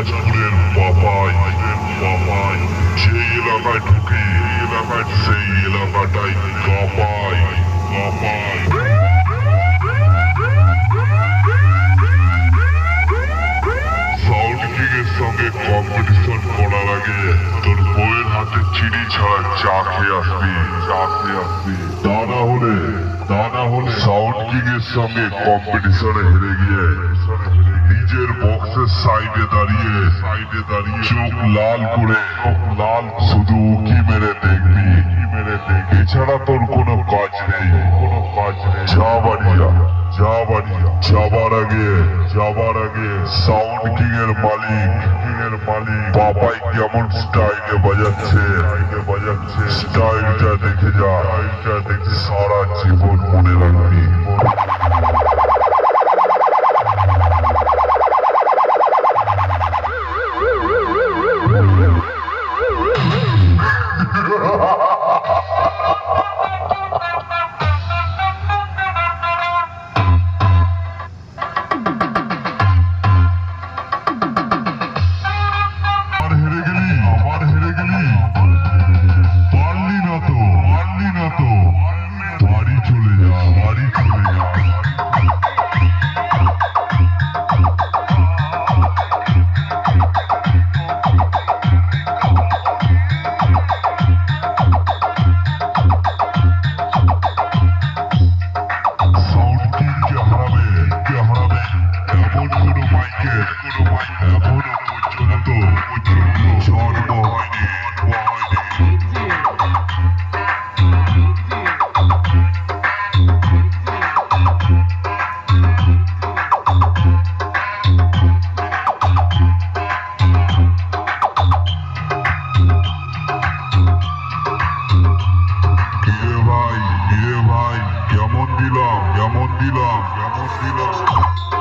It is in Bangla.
দিনাজপুরের পাপাই পাপাই। যে এলাকায় ঢুকে এলাকায় সেই এলাকাটাই কাপাই কাপাই সঙ্গে কম্পিটিশন করার আগে তোর বইয়ের হাতে চিনি ছাড়া চা খেয়ে আসবি। চা খেয়ে আসবি। তা না হলে, তা না হলে সাউন্ড কিং এর সঙ্গে কম্পিটিশনে হেরে গিয়ে নিজের বক্সের সাইডে দাঁড়িয়ে সাইডে দাঁড়িয়ে চোখ লাল করে লাল শুধু উকি মেরে দেখবি, উকি মেরে দেখবি। এছাড়া তোর কোনো কাজ নেই। কোনো কাজ নেই যা বাড়ি যা যা বাড়ি যা যাবার আগে যাবার আগে সাউন্ড কিং এর মালিক কিং এর মালিক। বাবাই কেমন স্টাইলে বাজাচ্ছে স্টাইলে বাজাচ্ছে। স্টাইলটা ভাই ভাই কেমন দিলাম কেমন দিলাম কেমন দিলাম